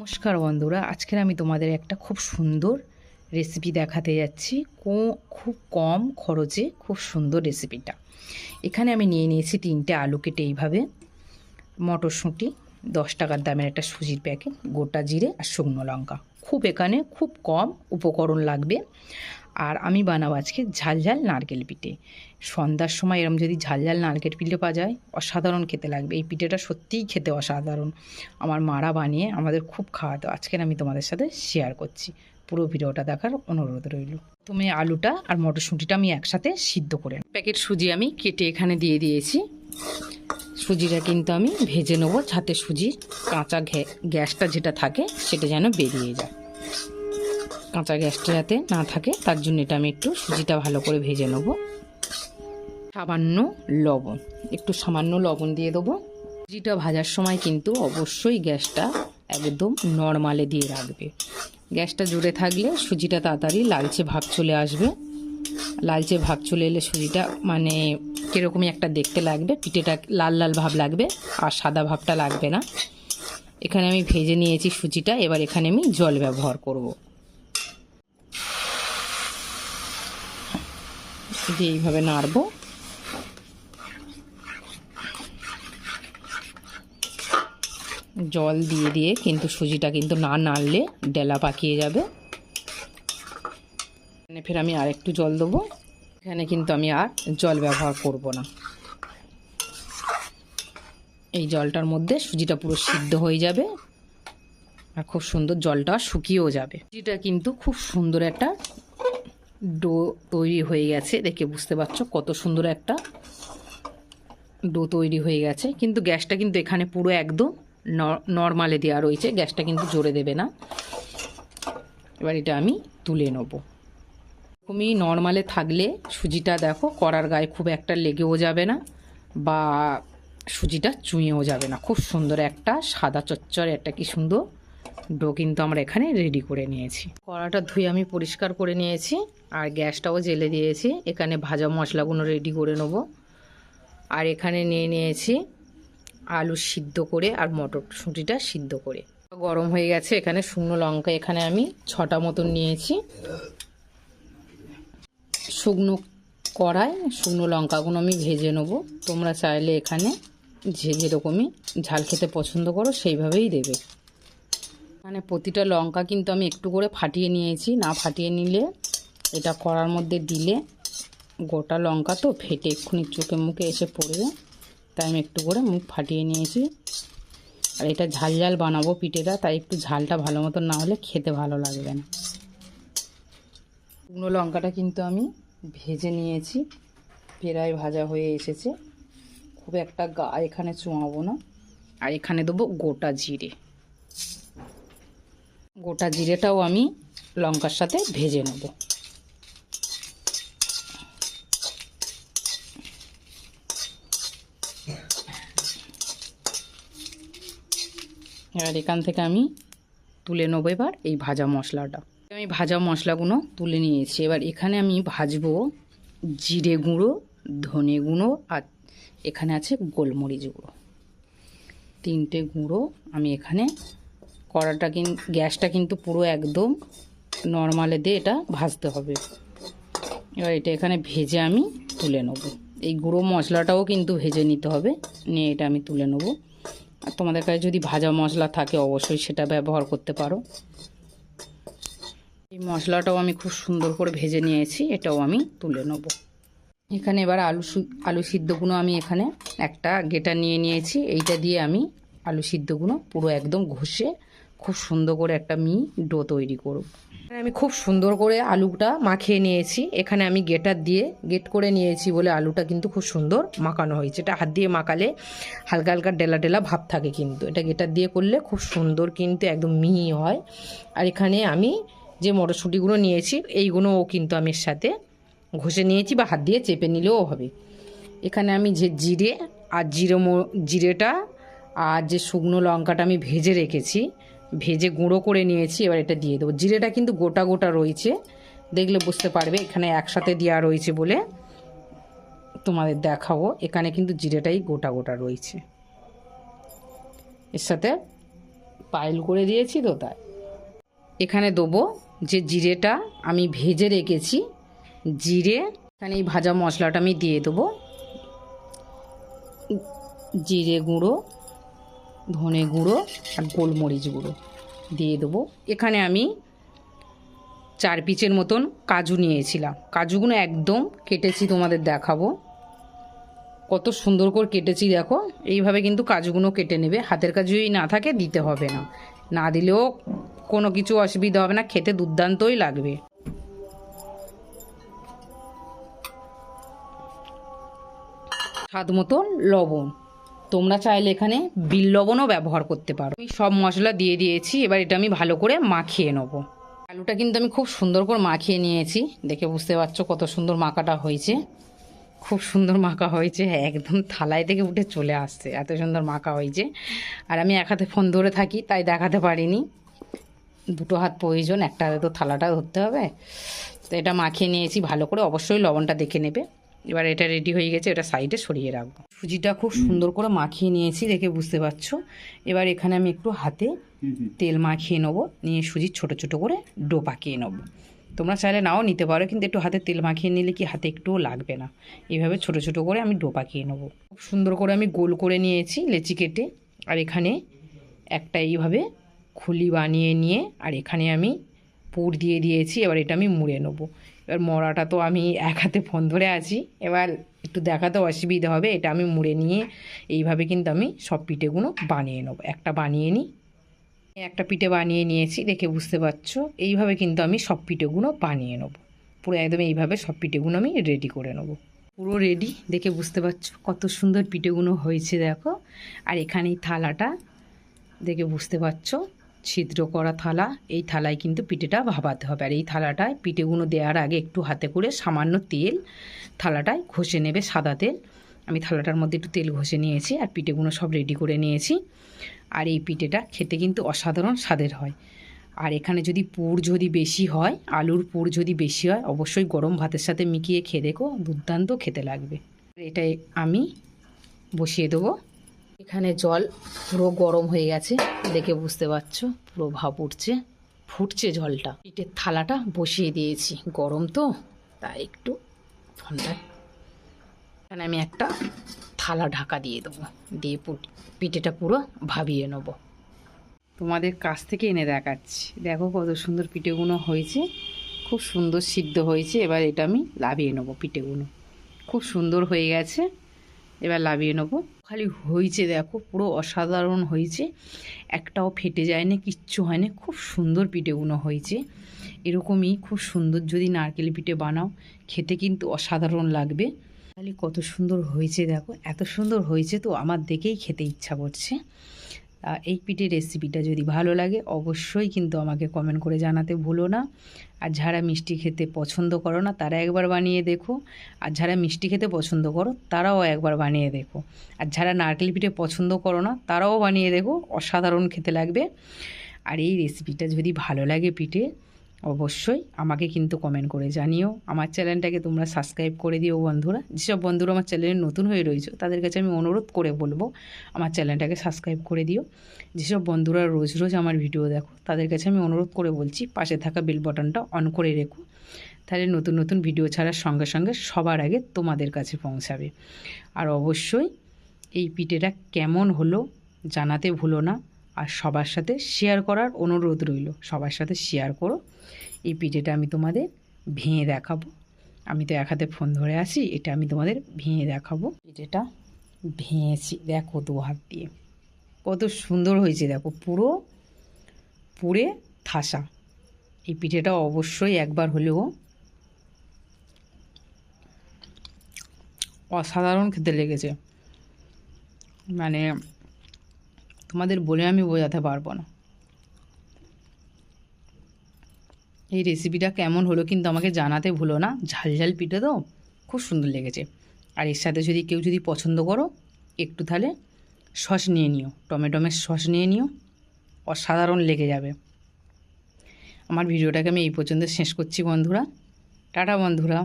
নমস্কার বন্ধুরা, আজকের আমি তোমাদের একটা খুব সুন্দর রেসিপি দেখাতে যাচ্ছি। কো- খুব কম খরচে খুব সুন্দর রেসিপিটা এখানে আমি নিয়ে নিয়েছি তিনটে আলু কেটে এইভাবে, মটরশুঁটি, দশ টাকার দামের একটা সুজির প্যাকেট গোটা জিরে আর শুকনো লঙ্কা। খুব এখানে খুব কম উপকরণ লাগবে। আর আমি বানাবো আজকে ঝাল ঝাল নারকেল পিঠে। সন্ধ্যার সময় এরম যদি ঝাল ঝাল নারকেল পিঠে পাওয়া যায়, অসাধারণ খেতে লাগবে। এই পিঠেটা সত্যিই খেতে অসাধারণ। আমার মারা বানিয়ে আমাদের খুব খাওয়াতো আজকের আমি তোমাদের সাথে শেয়ার করছি। পুরো ভিডিওটা দেখার অনুরোধ রইল। তুমি আলুটা আর মটরশুঁটিটা আমি একসাথে সিদ্ধ করে। প্যাকেট সুজি আমি কেটে এখানে দিয়ে দিয়েছি। সুজিটা কিন্তু আমি ভেজে নেব, যাতে সুজির কাঁচা গ্যাসটা যেটা থাকে সেটা যেন বেরিয়ে যায়। কাঁচা গ্যাসটা যাতে না থাকে, তার জন্য এটা আমি একটু সুজিটা ভালো করে ভেজে নেব। সামান্য লবণ, একটু সামান্য লবণ দিয়ে দেবো। সুজিটা ভাজার সময় কিন্তু অবশ্যই গ্যাসটা একদম নর্মালে দিয়ে রাখবে। গ্যাসটা জুড়ে থাকলে সুজিটা তাড়াতাড়ি লালচে ভাব চলে আসবে। লালচে ভাব চলে এলে সুজিটা মানে কীরকমই একটা দেখতে লাগবে, পিঠেটা লাল লাল ভাব লাগবে আর সাদা ভাবটা লাগবে না। এখানে আমি ভেজে নিয়েছি সুজিটা, এবার এখানে আমি জল ব্যবহার করব। দিয়ে এইভাবে নাড়বো। জল দিয়ে দিয়ে কিন্তু সুজিটা কিন্তু না নাড়লে ডেলা পাকিয়ে যাবে। এখানে ফের আমি আর একটু জল দেবো। এখানে কিন্তু আমি আর জল ব্যবহার করব না। এই জলটার মধ্যে সুজিটা পুরো সিদ্ধ হয়ে যাবে আর খুব সুন্দর জলটা শুকিয়েও যাবে। সুজিটা কিন্তু খুব সুন্দর একটা ডো তৈরি হয়ে গেছে। দেখে বুঝতে পারছ কত সুন্দর একটা ডো তৈরি হয়ে গেছে। কিন্তু গ্যাসটা কিন্তু এখানে পুরো একদম নর্মালে দেওয়া রয়েছে। গ্যাসটা কিন্তু জোরে দেবে না। এবার এটা আমি তুলে নেব। তুমি নর্মালে থাকলে সুজিটা দেখো কড়ার গায়ে খুব একটা লেগেও যাবে না বা সুজিটা চুঁয়েও যাবে না। খুব সুন্দর একটা সাদা চচ্চর একটা কি সুন্দর ডো কিন্তু আমরা এখানে রেডি করে নিয়েছি। কড়াটা ধুয়ে আমি পরিষ্কার করে নিয়েছি আর গ্যাসটাও জেলে দিয়েছি। এখানে ভাজা মশলাগুলো রেডি করে নেব। আর এখানে নিয়ে নিয়েছি আলু সিদ্ধ করে আর মটরশুঁটিটা সিদ্ধ করে। গরম হয়ে গেছে, এখানে শুকনো লঙ্কা এখানে আমি ছটা মতন নিয়েছি। শুকনো কড়াই, শুকনো লঙ্কাগুলো আমি ভেজে নেব। তোমরা চাইলে এখানে যে যেরকমই ঝাল খেতে পছন্দ করো সেইভাবেই দেবে। মানে প্রতিটা লঙ্কা কিন্তু আমি একটু করে ফাটিয়ে নিয়েছি। না ফাটিয়ে নিলে এটা কড়ার মধ্যে দিলে গোটা লঙ্কা তো ফেটে এক্ষুনি চোখে মুখে এসে পড়বে। তাই আমি একটু করে মুখ ফাটিয়ে নিয়েছি। আর এটা ঝাল ঝাল বানাবো পিঠেটা, তাই একটু ঝালটা ভালো মতো না হলে খেতে ভালো লাগবে না। শুকনো লঙ্কাটা কিন্তু আমি ভেজে নিয়েছি। প্রায় ভাজা হয়ে এসেছে। খুব একটা গা এখানে চুয়াবো না। আর এখানে দেবো গোটা জিরে। গোটা জিরেটাও আমি লঙ্কার সাথে ভেজে নেব। এবার এখান থেকে আমি তুলে নেব এবার এই ভাজা মশলাটা। আমি ভাজা মশলাগুলো তুলে নিয়েছি। এবার এখানে আমি ভাজবো জিরে গুঁড়ো, ধনে গুঁড়ো আর এখানে আছে গোলমরিচ গুঁড়ো। তিনটে গুঁড়ো আমি এখানে কড়াটা কিন, গ্যাসটা কিন্তু পুরো একদম নর্মালে দিয়ে এটা ভাজতে হবে। এবার এটা এখানে ভেজে আমি তুলে নেব। এই গুঁড়ো মশলাটাও কিন্তু ভেজে নিতে হবে, নিয়ে এটা আমি তুলে নেব। আর তোমাদের কাছে যদি ভাজা মশলা থাকে অবশ্যই সেটা ব্যবহার করতে পারো। এই মশলাটাও আমি খুব সুন্দর করে ভেজে নিয়েছি, এটাও আমি তুলে নেব। এখানে এবার আলু আলু সিদ্ধগুলো আমি এখানে একটা গেটা নিয়ে নিয়েছি, এইটা দিয়ে আমি আলু সিদ্ধগুলো পুরো একদম ঘষে খুব সুন্দর করে একটা মি ডো তৈরি করব। আমি খুব সুন্দর করে আলুটা মাখিয়ে নিয়েছি, এখানে আমি গেটার দিয়ে গেট করে নিয়েছি বলে আলুটা কিন্তু খুব সুন্দর মাখানো হয়েছে। এটা হাত দিয়ে মাখালে হালকা হালকা ডেলা ডেলা ভাব থাকে কিন্তু, এটা গেটার দিয়ে করলে খুব সুন্দর কিন্তু একদম মিহি হয়। আর এখানে আমি যে মটরশুঁটিগুলো নিয়েছি এইগুলোও কিন্তু আমি এর সাথে ঘষে নিয়েছি বা হাত দিয়ে চেপে নিলেও হবে। এখানে আমি যে জিরে আর জিরে জিরেটা আর যে শুকনো লঙ্কাটা আমি ভেজে রেখেছি, ভেজে গুঁড়ো করে নিয়েছি, এবার এটা দিয়ে দেবো। জিরেটা কিন্তু গোটা গোটা রয়েছে, দেখলে বুঝতে পারবে এখানে একসাথে দেওয়া রয়েছে বলে তোমাদের দেখাবো। এখানে কিন্তু জিরেটাই গোটা গোটা রয়েছে। এর সাথে পাইল করে দিয়েছি তো তাই। এখানে দেবো যে জিরেটা আমি ভেজে রেখেছি। জিরে, এখানে এই ভাজা মশলাটা আমি দিয়ে দেবো। জিরে গুঁড়ো, ধনে গুঁড়ো আর গোলমরিচ গুঁড়ো দিয়ে দেবো। এখানে আমি চার পিচের মতন কাজু নিয়েছিলাম। কাজুগুলো একদম কেটেছি তোমাদের দেখাবো। কত সুন্দর করে কেটেছি দেখো। এইভাবে কিন্তু কাজুগুলো কেটে নেবে। হাতের কাজু যদি না থাকে, দিতে হবে না। না দিলেও কোনো কিছু অসুবিধা হবে না, খেতে দুর্দান্তই লাগবে। স্বাদ মতন লবণ। তোমরা চাইলে এখানে বিল লবণও ব্যবহার করতে পারো। আমি সব মশলা দিয়ে দিয়েছি, এবার এটা আমি ভালো করে মাখিয়ে নেব। আলুটা কিন্তু আমি খুব সুন্দর করে মাখিয়ে নিয়েছি, দেখে বুঝতে পারছ কত সুন্দর মাখাটা হয়েছে। খুব সুন্দর মাখা হয়েছে, একদম থালায় থেকে উঠে চলে আসছে, এত সুন্দর মাখা হয়েছে। আর আমি এক হাতে ফোন ধরে থাকি, তাই দেখাতে পারিনি। দুটো হাত প্রয়োজন একটা হাতে তো থালাটা ধরতে হবে। তো এটা মাখিয়ে নিয়েছি ভালো করে অবশ্যই লবণটা দেখে নেবে। এবার এটা রেডি হয়ে গেছে এটা সাইডে সরিয়ে রাখব। সুজিটা খুব সুন্দর করে মাখিয়ে নিয়েছি দেখে বুঝতে পারছ। এবার এখানে আমি একটু হাতে তেল মাখিয়ে নেব নিয়ে সুজি ছোট ছোট করে ডো পাকিয়ে নেব। তোমরা চাইলে নাও নিতে পারো কিন্তু একটু হাতে তেল মাখিয়ে নিলে কি হাতে একটুও লাগবে না। এইভাবে ছোট ছোট করে আমি ডো পাকিয়ে নেব। খুব সুন্দর করে আমি গোল করে নিয়েছি লেচি কেটে আর এখানে একটা এইভাবে খুলি বানিয়ে নিয়ে, আর এখানে আমি পুর দিয়ে দিয়েছি, এবার এটা আমি মুড়ে নেব। এবার মরাটা তো আমি এক হাতে ফোন ধরে আছি, এবার একটু দেখাতে অসুবিধা হবে, এটা আমি মুড়ে নিয়ে এইভাবে কিন্তু আমি সব পিঠেগুলো বানিয়ে নেব। একটা বানিয়ে নিই, একটা পিঠে বানিয়ে নিয়েছি, দেখে বুঝতে পারছ? এইভাবে কিন্তু আমি সব পিঠেগুলো বানিয়ে নেব। পুরো একদম এইভাবে সব পিঠেগুলো আমি রেডি করে নেব। পুরো রেডি দেখে বুঝতে পারছ? কত সুন্দর পিঠেগুলো হয়েছে, দেখো। আর এখানে থালাটা, দেখে বুঝতে পারছ? ছিদ্র করা থালা, এই থালায় কিন্তু পিঠেটা ভাবাতে হবে। আর এই থালাটায় পিঠেগুলো দেওয়ার আগে একটু হাতে করে সামান্য তেল থালাটায় ঘষে নেবে সাদা তেল। আমি থালাটার মধ্যে একটু তেল ঘষে নিয়েছি আর পিঠেগুলো সব রেডি করে নিয়েছি। আর এই পিঠেটা খেতে কিন্তু অসাধারণ স্বাদের হয়। আর এখানে যদি পুর যদি বেশি হয়, আলুর পুর যদি বেশি হয়, অবশ্যই গরম ভাতের সাথে মিকিয়ে খেয়ে দেখো, দুর্দান্ত খেতে লাগবে। এটাই আমি বসিয়ে দেবো। এখানে জল পুরো গরম হয়ে গেছে, দেখে বুঝতে পারছ, পুরো ভাপ উঠছে, ফুটছে জলটা। পিঠের থালাটা বসিয়ে দিয়েছি, গরম তো, তাই একটু ঠান্ডা এখানে আমি একটা থালা ঢাকা দিয়ে দেবো, দিয়ে পিঠেটা পুরো ভাবিয়ে নেব। তোমাদের কাছ থেকে এনে দেখাচ্ছি। দেখো কত সুন্দর পিঠেগুলো হয়েছে, খুব সুন্দর সিদ্ধ হয়েছে, এবার এটা আমি লাভিয়ে নেব পিঠেগুলো খুব সুন্দর হয়ে গেছে, এবার লাভিয়ে নেব খালি হয়েছে, দেখো, পুরো অসাধারণ হয়েছে। একটাও ফেটে যায়নি, কিচ্ছু হয়নি, খুব সুন্দর পিঠে পিঠেগুলো হয়েছে। এরকমই খুব সুন্দর যদি নারকেল পিঠে বানাও, খেতে কিন্তু অসাধারণ লাগবে। খালি কত সুন্দর হয়েছে, দেখো, এত সুন্দর হয়েছে তো আমার দেখেই খেতে ইচ্ছা করছে। এই পিঠের রেসিপিটা যদি ভালো লাগে, অবশ্যই কিন্তু আমাকে কমেন্ট করে জানাতে ভুলো না। আর যারা মিষ্টি খেতে পছন্দ করো না, তারা একবার বানিয়ে দেখো। আর যারা মিষ্টি খেতে পছন্দ করো, তারাও একবার বানিয়ে দেখো। আর যারা নারকেল পিঠে পছন্দ করো না, তারাও বানিয়ে দেখো। অসাধারণ খেতে লাগবে। আর এই রেসিপিটা যদি ভালো লাগে পিঠে অবশ্যই আমাকে কিন্তু কমেন্ট করে জানিও। আমার চ্যানেলটাকে তোমরা সাবস্ক্রাইব করে দিও বন্ধুরা। যেসব বন্ধুরা আমার চ্যানেলে নতুন হয়ে রয়েছে, তাদের কাছে আমি অনুরোধ করে বলব, আমার চ্যানেলটাকে সাবস্ক্রাইব করে দিও। যেসব বন্ধুরা রোজ রোজ আমার ভিডিও দেখো, তাদের কাছে আমি অনুরোধ করে বলছি, পাশে থাকা বেল বাটনটা অন করে রেখো। তাহলে নতুন নতুন ভিডিও ছাড়ার সঙ্গে সঙ্গে সবার আগে তোমাদের কাছে পৌঁছাবে। আর অবশ্যই এই পিঠেটা কেমন হলো জানাতে ভুলো না। আর সবার সাথে শেয়ার করার অনুরোধ রইল। সবার সাথে শেয়ার করো। এই পিঠেটা আমি তোমাদের ভেঙে দেখাবো। আমি তো এক হাতে ফোন ধরে আছি, এটা আমি তোমাদের ভেঙে দেখাবো। পিঠেটা ভেঙেছি, দেখো দু হাত দিয়ে। কত সুন্দর হয়েছে, দেখো, পুরো পুরে থাসা এই পিঠেটা অবশ্যই একবার হলেও অসাধারণ খেতে লেগেছে। মানে তোমাদের বলে আমি বোঝাতে পারব না। এই রেসিপিটা কেমন হলো কিন্তু আমাকে জানাতে ভুলো না। ঝাল ঝাল পিঠে তো, খুব সুন্দর লেগেছে। আর এর সাথে যদি কেউ যদি পছন্দ করো, একটু তাহলে সস নিয়ে নিও টমেটোমের সস নিয়ে নিও, অসাধারণ লেগে যাবে। আমার ভিডিওটাকে আমি এই পর্যন্ত শেষ করছি বন্ধুরা। টাটা বন্ধুরা।